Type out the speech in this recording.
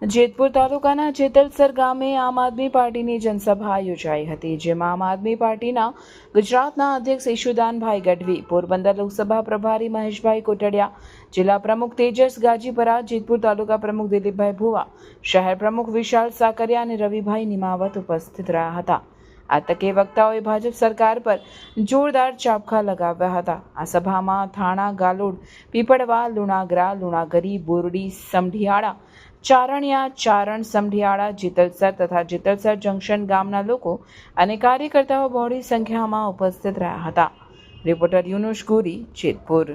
જેતપુર તાલુકાના જેતલસર ગામે આમ આદમી પાર્ટીની જનસભા યોજાઈ હતી, જેમાં આમ આદમી પાર્ટીના ગુજરાતના અધ્યક્ષ ઈશુદાનભાઈ ગઢવી, પોરબંદર લોકસભા પ્રભારી મહેશભાઈ કોટડિયા, જિલ્લા પ્રમુખ તેજસ ગાજીપરા જેતપુર તાલુકા પ્રમુખ દિલીપભાઈ ભુવા, શહેર પ્રમુખ વિશાલ સાકરિયા અને રવિભાઈ નિમાવત ઉપસ્થિત રહ્યા હતા. આ તકે વક્તાઓએ ભાજપ સરકાર પર જોરદાર ચાબખા લગાવ્યા હતા. આ સભામાં થાણા, ગાલોડ, પીપળવા, લુણાગરા, લુણાગરી, બોરડી, સમઢિયાળા, ચારણિયા, ચારણ સમઢિયાળા, જીતલસર તથા જીતલસર જંકશન ગામના લોકો અને કાર્યકર્તાઓ બહોળી સંખ્યામાં ઉપસ્થિત રહ્યા હતા. રિપોર્ટર યુનુષ ગોરી, જેતપુર.